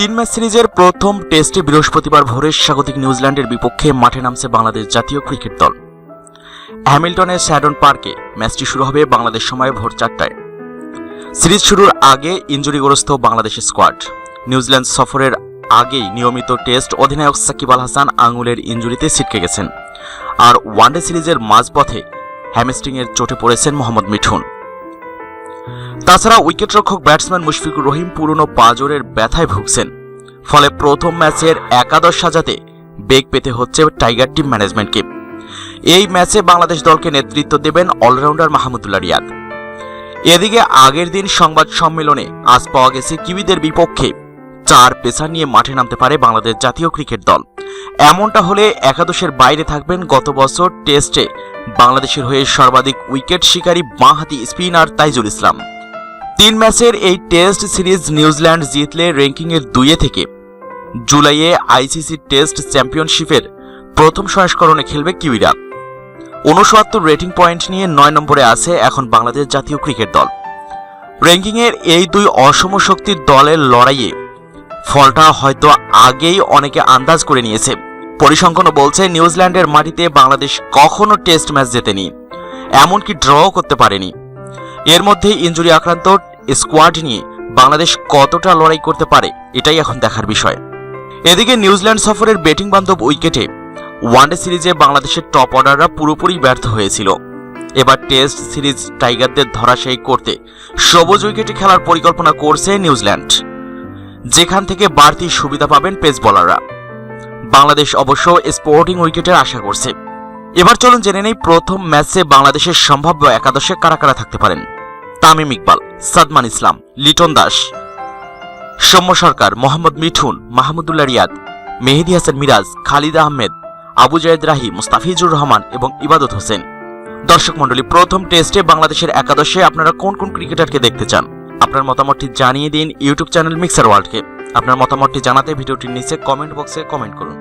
তিন ম্যাচ সিরিজের প্রথম টেস্টে বৃহস্পতিবার ভোরে স্বাগতিক নিউজিল্যান্ডের বিপক্ষে মাঠে নামছে বাংলাদেশ জাতীয় ক্রিকেট দল। হ্যামিল্টনের স্যাডন পার্কে ম্যাচটি শুরু হবে বাংলাদেশ সময় ভোর চারটায়। সিরিজ শুরুর আগে ইঞ্জুরিগ্রস্ত বাংলাদেশের স্কোয়াড। নিউজিল্যান্ড সফরের আগেই নিয়মিত টেস্ট অধিনায়ক সাকিব আল হাসান আঙুলের ইঞ্জুরিতে ছিটকে গেছেন। আর ওয়ানডে সিরিজের মাঝপথে হ্যামস্ট্রিংয়ের চোটে পড়েছেন মোহাম্মদ মিঠুন। তাছাড়া উইকেটরক্ষক ব্যাটসম্যান মুশফিকুর রহিম পুরনো পাজরের ব্যথায় ভুগছেন। ফলে প্রথম ম্যাচের একাদশ সাজাতে বেগ পেতে হচ্ছে টাইগার টিম ম্যানেজমেন্টকে। এই ম্যাচে বাংলাদেশ দলকে নেতৃত্ব দেবেন অলরাউন্ডার মাহমুদুল্লাহ রিয়াদ। এদিকে আগের দিন সংবাদ সম্মেলনে আজ পাওয়া গেছে কিউইদের বিপক্ষে চার পেসার নিয়ে মাঠে নামতে পারে বাংলাদেশ জাতীয় ক্রিকেট দল। এমনটা হলে একাদশের বাইরে থাকবেন গত বছর টেস্টে বাংলাদেশের হয়ে সর্বাধিক উইকেট শিকারী বাঁহাতি স্পিনার তাইজুল ইসলাম। তিন ম্যাচের এই টেস্ট সিরিজ নিউজিল্যান্ড জিতলে র্যাঙ্কিংয়ের দুইয়ে থেকে জুলাইয়ে আইসিসি টেস্ট চ্যাম্পিয়নশিপের প্রথম সংস্করণে খেলবে কিউইরা। উনসত্তর রেটিং পয়েন্ট নিয়ে নয় নম্বরে আছে এখন বাংলাদেশ জাতীয় ক্রিকেট দল। র্যাঙ্কিংয়ের এই দুই অসম শক্তির দলের লড়াইয়ে ফলটা হয়তো আগেই অনেকে আন্দাজ করে নিয়েছে। পরিসংখ্যানও বলছে নিউজিল্যান্ডের মাটিতে বাংলাদেশ কখনো টেস্ট ম্যাচ জেতেনি, এমনকি ড্রও করতে পারেনি। এর মধ্যে ইঞ্জুরি আক্রান্ত স্কোয়াড নিয়ে বাংলাদেশ কতটা লড়াই করতে পারে, এটাই এখন দেখার বিষয়। এদিকে নিউজিল্যান্ড সফরের ব্যাটিং বান্ধব উইকেটে ওয়ানডে সিরিজে বাংলাদেশের টপ অর্ডাররা পুরোপুরি ব্যর্থ হয়েছিল। এবার টেস্ট সিরিজ টাইগারদের ধরাশায়ী করতে সবুজ উইকেটে খেলার পরিকল্পনা করছে নিউজিল্যান্ড। যেখান থেকে বাড়তি সুবিধা পাবেন পেস বোলাররা। বাংলাদেশ অবশ্য স্পোর্টিং উইকেটের আশা করছে। এবার চলুন জেনে নেই প্রথম ম্যাচে বাংলাদেশের সম্ভাব্য একাদশে কারা কারা থাকতে পারেন। তামিম ইকবাল, সাদমান ইসলাম, লিটন দাস, সৌম্য সরকার, মোহাম্মদ মিঠুন, মাহমুদুল্লাহ রিয়াদ, মেহেদি হাসান মিরাজ, খালিদ আহমেদ, আবু জায়েদ রাহি, মুস্তাফিজুর রহমান এবং ইবাদত হোসেন। দর্শক মণ্ডলী, প্রথম টেস্টে বাংলাদেশের একাদশে আপনারা কোন কোন ক্রিকেটারকে দেখতে চান? আপনার মতামতটি জানিয়ে দিন ইউটিউব চ্যানেল মিক্সার ওয়ার্ল্ডকে। আপনার মতামতটি জানাতে ভিডিওটির নিচে কমেন্ট বক্সে কমেন্ট করুন।